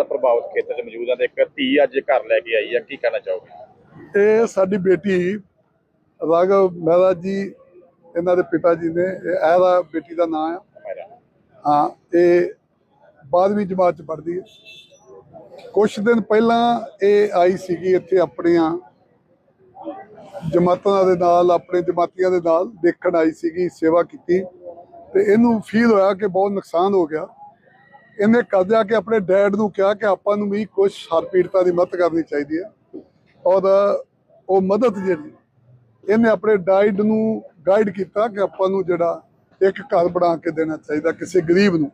ਹੜ੍ਹ ਪ੍ਰਭਾਵਿਤ ਖੇਤਰ 'ਚ ਮੌਜੂਦ ਹਾਂ ਤੇ ਇੱਕ ਧੀ ਅੱਜ ਘਰ ਲੈ ਕੇ ਆਈ ਹੈ ਕੀ ਕਹਿਣਾ ਚਾਹੋਗੇ? ਇਹ ਸਾਡੀ ਬੇਟੀ ਰਾਘਵ ਮਹਿਰਾ ਜੀ ਇਹਨਾਂ ਦੇ ਪਿਤਾ ਜੀ ਨੇ ਇਹ ਇਹਦਾ ਬੇਟੀ ਦਾ ਨਾਮ ਆ। ਹਾਂ ਇਹ 12ਵੀਂ ਜਮਾਤ ਚ ਪੜ੍ਹਦੀ ਹੈ। ਕੁਝ ਦਿਨ ਪਹਿਲਾਂ ਇਹ ਆਈ ਸੀਗੀ ਇੱਥੇ ਆਪਣੀਆਂ ਜਮਾਤਾਂ ਦੇ ਨਾਲ ਆਪਣੇ ਜਮਾਤੀਆਂ ਦੇ ਨਾਲ ਦੇਖਣ ਆਈ ਸੀਗੀ ਸੇਵਾ ਕੀਤੀ ਤੇ ਇਹਨੂੰ ਫੀਲ ਹੋਇਆ ਕਿ ਬਹੁਤ ਨੁਕਸਾਨ ਹੋ ਗਿਆ। ਇਹਨੇ ਕਰਜ਼ਾ ਕੇ ਆਪਣੇ ਡੈਡ ਨੂੰ ਕਿਹਾ ਕਿ ਆਪਾਂ ਨੂੰ ਵੀ ਕੁਝ ਹਰ ਪੀੜਤਾਂ ਦੀ ਮਦਦ ਕਰਨੀ ਚਾਹੀਦੀ ਹੈ। ਔਰ ਉਹ ਮਦਦ ਜਿਹੜੀ, ਇਹਨੇ ਆਪਣੇ ਡਾਈਡ ਨੂੰ ਗਾਈਡ ਕੀਤਾ ਕਿ ਆਪਾਂ ਨੂੰ ਜਿਹੜਾ ਇੱਕ ਘਰ ਬਣਾ ਕੇ ਦੇਣਾ ਚਾਹੀਦਾ ਕਿਸੇ ਗਰੀਬ ਨੂੰ।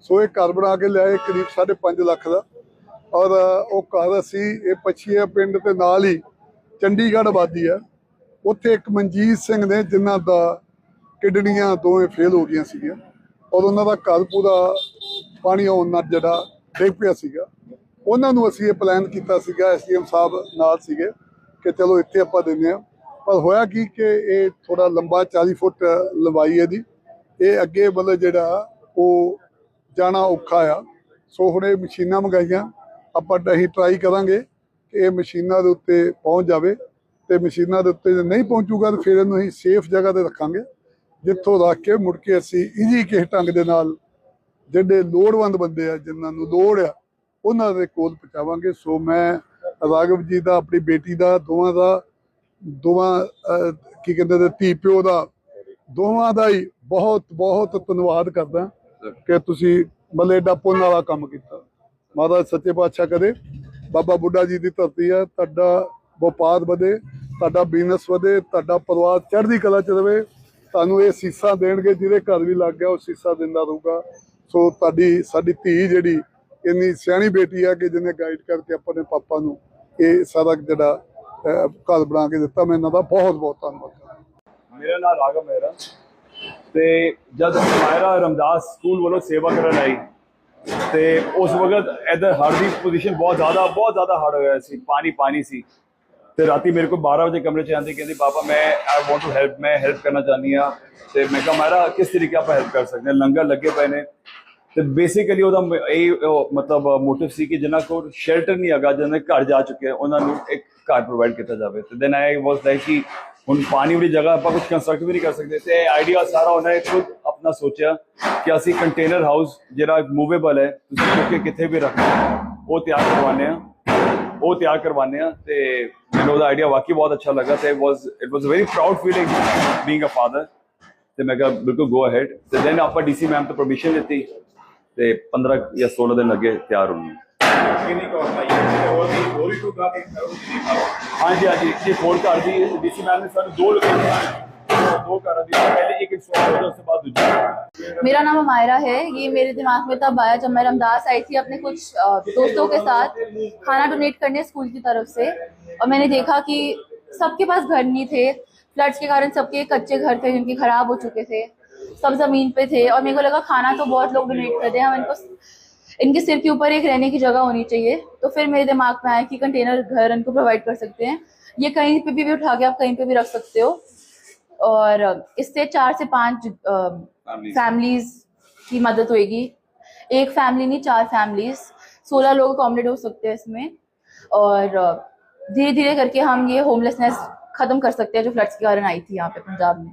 ਸੋ ਇਹ ਘਰ ਬਣਾ ਕੇ ਲਿਆਏ ਕਰੀਬ 5.5 ਲੱਖ ਦਾ। ਔਰ ਉਹ ਘਰ ਅਸੀਂ, ਇਹ ਪਛੀਆ ਪਿੰਡ ਦੇ ਨਾਲ ਹੀ ਚੰਡੀਗੜ੍ਹ ਆਬਾਦੀ ਹੈ। ਉੱਥੇ ਇੱਕ ਮਨਜੀਤ ਸਿੰਘ ਨੇ ਜਿਨ੍ਹਾਂ ਦਾ ਕਿਡਨੀਆਂ ਦੋਵੇਂ ਫੇਲ ਹੋ ਗਈਆਂ ਸੀਗੀਆਂ। ਔਰ ਉਹਨਾਂ ਦਾ ਘਰ ਪੂਰਾ ਪਾਣੀ ਆਉਣ ਨਾਲ ਜਿਹੜਾ ਡਿੱਗ ਪਿਆ ਸੀਗਾ, ਉਹਨਾਂ ਨੂੰ ਅਸੀਂ ਇਹ ਪਲਾਨ ਕੀਤਾ ਸੀਗਾ ਐਸਡੀਐਮ ਸਾਹਿਬ ਨਾਲ ਸੀਗੇ, ਕਿ ਚਲੋ ਇੱਥੇ ਆਪਾਂ ਦਿੰਦੇ ਆ ਪਰ ਹੋਇਆ ਕੀ ਕਿ ਇਹ ਥੋੜਾ ਲੰਬਾ 40 ਫੁੱਟ ਲੰਬਾਈ ਹੈ ਦੀ ਇਹ ਅੱਗੇ ਮਤਲਬ ਜਿਹੜਾ ਉਹ ਜਾਣਾ ਔਖਾ ਆ। ਸੋ ਹੁਣ ਇਹ ਮਸ਼ੀਨਾਂ ਮੰਗਾਈਆਂ, ਆਪਾਂ ਅਸੀਂ ਟਰਾਈ ਕਰਾਂਗੇ ਕਿ ਇਹ ਮਸ਼ੀਨਾਂ ਦੇ ਉੱਤੇ ਪਹੁੰਚ ਜਾਵੇ। ਤੇ ਮਸ਼ੀਨਾਂ ਦੇ ਉੱਤੇ ਜੇ ਨਹੀਂ ਪਹੁੰਚੂਗਾ ਤਾਂ ਫਿਰ ਇਹਨੂੰ ਅਸੀਂ ਸੇਫ ਜਗ੍ਹਾ ਤੇ ਰੱਖਾਂਗੇ, ਜਿੱਥੋਂ ਰੱਖ ਕੇ ਮੁੜ ਕੇ ਅਸੀਂ ਈਜ਼ੀ ਕਿਸੇ ਢੰਗ ਦੇ ਨਾਲ ਜਿਹੜੇ ਲੋੜਵੰਦ ਬੰਦੇ ਆ, ਜਿਨ੍ਹਾਂ ਨੂੰ ਲੋੜ ਆ, ਉਹਨਾਂ ਦੇ ਕੋਲ ਪਹੁੰਚਾਵਾਂਗੇ। ਸੋ ਮੈਂ ਰਾਘਵ ਜੀ ਦਾ, ਆਪਣੀ ਬੇਟੀ ਦਾ, ਦੋਵਾਂ ਦਾ, ਦੋਵਾਂ ਕੀ ਕਹਿੰਦੇ ਨੇ ਧੀ ਪਿਓ ਦਾ, ਦੋਵਾਂ ਦਾ ਹੀ ਬਹੁਤ ਬਹੁਤ ਧੰਨਵਾਦ ਕਰਦਾ ਕਿ ਤੁਸੀਂ ਮਤਲਬ ਪੁੰਨ ਵਾਲਾ ਕੰਮ ਕੀਤਾ। ਮਹਾਰਾਜ ਸੱਚੇ ਪਾਤਸ਼ਾਹ ਕਰੇ। ਬਾਬਾ ਬੁੱਢਾ ਜੀ ਦੀ ਧਰਤੀ ਆ, ਤੁਹਾਡਾ ਵਪਾਰ ਵਧੇ, ਤੁਹਾਡਾ ਬਿਜ਼ਨਸ ਵਧੇ, ਤੁਹਾਡਾ ਪਰਿਵਾਰ ਚੜ੍ਹਦੀ ਕਲਾ ਚ ਰਵੇ। ਤੁਹਾਨੂੰ ਇਹ ਸੀਸਾ ਦੇਣਗੇ, ਜਿਹਦੇ ਘਰ ਵੀ ਲੱਗ ਗਿਆ, ਉਹ ਸੀਸਾ ਦਿੰਦਾ ਰਹੂਗਾ। ਸੋ ਤੁਹਾਡੀ, ਸਾਡੀ ਧੀ ਜਿਹੜੀ, ਇੰਨੀ ਸਿਆਣੀ ਬੇਟੀ ਆ ਕਿ ਜਿਹਨੇ ਗਾਈਡ ਕਰਕੇ ਆਪਣੇ ਪਾਪਾ ਨੂੰ ਇਹ ਸਾਰਾ ਜਿਹੜਾ ਘਰ ਬਣਾ ਕੇ ਦਿੱਤਾ, ਮੈਂ ਇਹਨਾਂ ਦਾ ਬਹੁਤ ਬਹੁਤ ਧੰਨਵਾਦ ਮੇਰਾ ਨਾਮ ਰਾਘਵ ਮਹਿਰਾ ਤੇ ਜਦ ਮਾਇਰਾ ਰਮਦਾਸ ਸਕੂਲ ਵੱਲੋਂ ਸੇਵਾ ਕਰਨ ਆਈ, ਤੇ ਉਸ ਵਕਤ ਇਧਰ ਹੜ੍ਹ ਦੀ ਪੋਜੀਸ਼ਨ ਬਹੁਤ ਜ਼ਿਆਦਾ ਬਹੁਤ ਜ਼ਿਆਦਾ ਹੜ੍ਹ ਹੋਇਆ ਸੀ, ਪਾਣੀ ਪਾਣੀ ਸੀ। ਤੇ ਰਾਤੀ ਮੇਰੇ ਕੋਲ 12 ਵਜੇ ਕਮਰੇ ਚ ਆਂਦੀ ਕਹਿੰਦੀ, ਪਾਪਾ, ਮੈਂ ਆਈ ਵਾਂਟ ਟੂ ਹੈਲਪ ਮੈਂ ਹੈਲਪ ਕਰਨਾ ਚਾਹੁੰਦੀ ਆ ਤੇ ਮੈਂ ਕਿਹਾ, ਮਾਇਰਾ, ਕਿਸ ਤਰੀਕੇ ਆਪਾਂ ਹੈਲਪ ਕਰ ਸਕਦੇ ਹਾਂ? ਲੰਗਰ ਲੱਗੇ ਪਏ ਨੇ ਤੇ ਬੇਸਿਕਲੀ ਉਹਦਾ ਇਹ ਮਤਲਬ ਮੋਟਿਵ ਸੀ ਕਿ ਜਿਨ੍ਹਾਂ ਕੋਲ ਸ਼ੈਲਟਰ ਨਹੀਂ ਹੈਗਾ ਜਿਹਨਾਂ ਦੇ ਘਰ ਜਾ ਚੁੱਕੇ ਉਹਨਾਂ ਨੂੰ ਇੱਕ ਘਰ ਪ੍ਰੋਵਾਈਡ ਕੀਤਾ ਜਾਵੇ। ਤੇ ਦੈਨ ਆਈ ਵਾਸ ਲਾਈਕ ਕਿ ਹੁਣ ਪਾਣੀ ਵਾਲੀ ਜਗ੍ਹਾ ਆਪਾਂ ਕੁਝ ਕੰਸਟਰਕਟ ਵੀ ਨਹੀਂ ਕਰ ਸਕਦੇ। ਤੇ ਆਈਡੀਆ ਸਾਰਾ ਉਹਨਾਂ ਨੇ ਖੁਦ ਆਪਣਾ ਸੋਚਿਆ ਕਿ ਅਸੀਂ ਕੰਟੇਨਰ ਹਾਊਸ ਜਿਹੜਾ ਮੂਵੇਬਲ ਹੈ, ਤੁਸੀਂ ਚੁੱਕ ਕੇ ਕਿੱਥੇ ਵੀ ਰੱਖ ਉਹ ਤਿਆਰ ਕਰਵਾਉਂਦੇ ਆ ਉਹ ਤਿਆਰ ਕਰਵਾਉਂਦੇ ਆ ਤੇ ਮੈਨੂੰ ਉਹਦਾ ਆਈਡੀਆ ਵਾਕਈ ਬਹੁਤ ਅੱਛਾ ਲੱਗਾ ਤੇ was it was very proud feeling being a father ਤੇ ਮੈਂ ਕਿਹਾ ਬਿਲਕੁਲ ਗੋ ਅਹੈਡ ਤੇ ਦੈਨ ਆਪਾਂ ਡੀਸੀ ਮੈਮ ਤੋਂ ਪਰਮਿਸ਼ਨ ਲਿੱਤੀ। ਤੇ 15 ਜਾਂ 16 ਦਿਨ ਲੱਗੇ ਤਿਆਰ ਹੋਣ ਨੂੰ ਕਿੰਨੀ ਕਾਸਟ ਆਈ ਹੈ ਹੋਰ ਵੀ ਹੋਰ ਵੀ ਕੋਈ ਕਾਫੀ ਹਾਂਜੀ ਹਾਂਜੀ ਇਹ ਫੋਨ ਘਰ ਦੀ ਡੀਸੀ ਮੈਮ ਨੇ ਸਾਨੂੰ ਦੋ ਲੋਕੇਸ਼ਨ ਦੋ ਘਰਾਂ ਦੀ ਪਹਿਲੇ ਇੱਕ ਸੌ ਉਸ ਤੋਂ ਬਾਅਦ ਦੂਜੀ मेरा नाम अमायरा है ये मेरे दिमाग में तब आया जब मैं रमदास आई थी अपने कुछ अ, दोस्तों के साथ खाना डोनेट करने स्कूल की तरफ से और मैंने देखा कि सबके पास घर नहीं थे फ्लड्स के कारण सबके कच्चे घर थे जिनके खराब हो चुके थे सब ज़मीन पे थे और मेरे को लगा खाना तो बहुत लोग डोनेट कर दे हम इनको इनके सिर के ऊपर एक रहने की जगह होनी चाहिए। तो फिर मेरे दिमाग में आया कि कंटेनर घर इनको प्रोवाइड कर सकते हैं। ये कहीं पे भी भी उठा के आप कहीं पे भी रख सकते हो। और इससे चार से पाँच फैमिलीज़ की मदद होगी एक फैमिली नहीं चार फैमिलीज़ सोलह लोग अकोमोडेट हो सकते हैं इसमें। और धीरे धीरे करके हम ये होमलेसनेस खत्म कर सकते हैं जो फ्लड्स के कारण आई थी यहाँ पे पंजाब में।